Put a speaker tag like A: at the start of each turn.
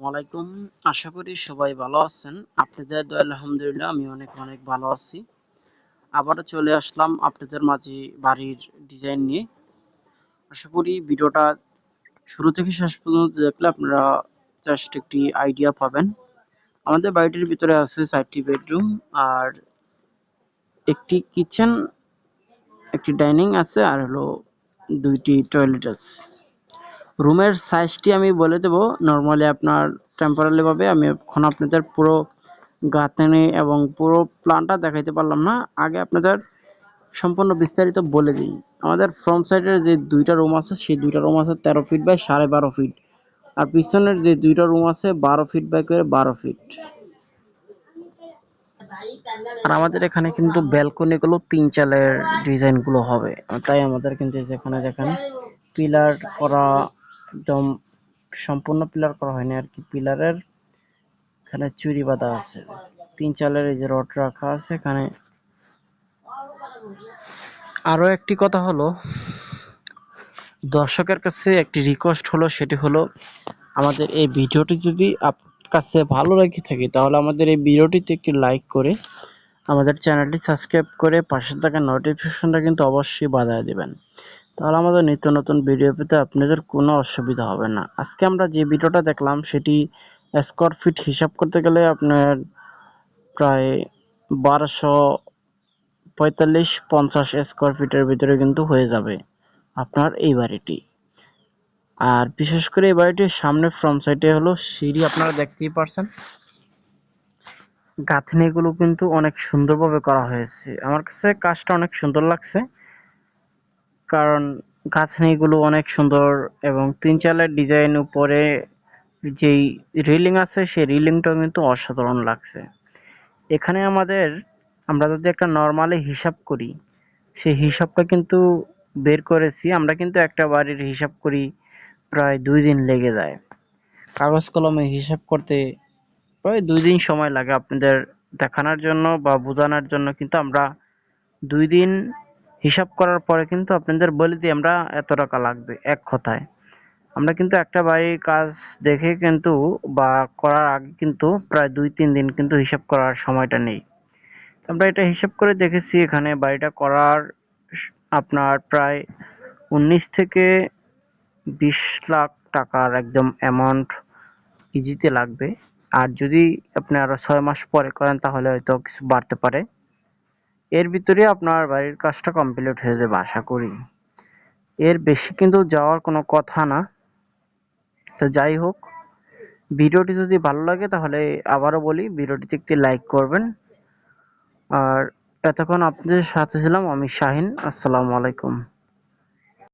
A: ওয়ালাইকুম আশা করি সবাই ভালো আছেন। আপনাদের আলহামদুলিল্লাহ, আমি অনেক অনেক ভালো আছি। আবারও চলে আসলাম আপনাদের মাঝে বাড়ির ডিজাইন নিয়ে। আশা করি ভিডিওটা শুরু থেকে শেষ পর্যন্ত দেখলে আপনারা জাস্ট একটি আইডিয়া পাবেন। আমাদের বাড়িটির ভিতরে আছে চারটি বেডরুম আর একটি কিচেন একটি ডাইনিং আছে আর হলো দুইটি টয়লেট আছে। রুমের সাইজটি আমি বলে দেব। নর্মালি আপনার টেম্পোরারি ভাবে আমি এখন আপনাদের পুরো গাঁথনি এবং পুরো প্ল্যানটা দেখাইতে পারলাম না। আগে আপনাদের সম্পূর্ণ বিস্তারিত বলে দিই। আমাদের ফ্রন্ট সাইডের যে দুইটা রুম আছে, সেই দুইটা রুম আছে তেরো ফিট বাই সাড়ে বারো ফিট আর পিছনের যে দুইটা রুম আছে, বারো ফিট বাই করে বারো ফিট আর আমাদের এখানে কিন্তু ব্যালকনি গুলো তিন চালের ডিজাইনগুলো হবে। তাই আমাদের কিন্তু যেখানে যেখানে পিলার করা একদম সম্পূর্ণ পিলার করা হয়নি আর কি। পিলারের এখানে চুরি বাঁধা আছে। তিন চালের এই যে রড রাখা আছে এখানে। আরও একটি কথা হলো, দর্শকের কাছে একটি রিকোয়েস্ট হলো, সেটি হলো আমাদের এই ভিডিওটি যদি আপনার কাছে ভালো লাগে থাকে, তাহলে আমাদের এই ভিডিওটিতে একটি লাইক করে আমাদের চ্যানেলটি সাবস্ক্রাইব করে পাশে থাকা নোটিফিকেশনটা কিন্তু অবশ্যই বাজায় দেবেন। তাহলে আমাদের নিত্য নতুন ভিডিও পেতে আপনাদের কোনো অসুবিধা হবে না। আজকে আমরা যে ভিডিওটা দেখলাম, সেটি স্কোয়ার ফিট হিসাব করতে গেলে আপনার প্রায় বারোশো পঁয়তাল্লিশ পঞ্চাশ স্কোয়ার ফিটের ভিতরে কিন্তু হয়ে যাবে আপনার এই বাড়িটি। আর বিশেষ করে এই বাড়িটির সামনে ফ্রন্ট সাইডে হলো সিঁড়ি, আপনারা দেখতেই পারছেন। গাঁথনিগুলো কিন্তু অনেক সুন্দরভাবে করা হয়েছে। আমার কাছে কাজটা অনেক সুন্দর লাগছে। কারণ গাঁথনিগুলো অনেক সুন্দর এবং তিন চালের ডিজাইন উপরে যেই রিলিং আছে, সেই রিলিংটাও কিন্তু অসাধারণ লাগছে। এখানে আমাদের, আমরা যদি একটা নর্মালি হিসাব করি, সেই হিসাবটা কিন্তু বের করেছি। আমরা কিন্তু একটা বাড়ির হিসাব করি, প্রায় দুই দিন লেগে যায়। কাগজ কলমে হিসাব করতে প্রায় দুই দিন সময় লাগে আপনাদের দেখানোর জন্য বা বোঝানোর জন্য। কিন্তু আমরা দুই দিন হিসাব করার পরে কিন্তু আপনাদের বলে দিই, আমরা এত টাকা লাগবে, এক কথায়। আমরা কিন্তু একটা বাড়ির কাজ দেখে কিন্তু বা করার আগে কিন্তু প্রায় দুই, তিন দিন কিন্তু হিসাব করার সময়টা নেই। আমরা এটা হিসাব করে দেখেছি এখানে, বাড়িটা করার আপনার প্রায় উনিশ থেকে বিশ লাখ টাকার একদম অ্যামাউন্ট ইজিতে লাগবে। আর যদি আপনি আরও ছয় মাস পরে করেন, তাহলে হয়তো কিছু বাড়তে পারে। এর ভিতরে আপনার বাড়ির কাজটা কমপ্লিট হয়ে যাবে, আশা করি। এর বেশি কিন্তু যাওয়ার কোনো কথা না। তো যাই হোক, ভিডিওটি যদি ভালো লাগে তাহলে আবারও বলি, ভিডিওটিতে একটি লাইক করবেন। আর এতক্ষণ আপনাদের সাথে ছিলাম আমি শাহিন, আসসালামু আলাইকুম।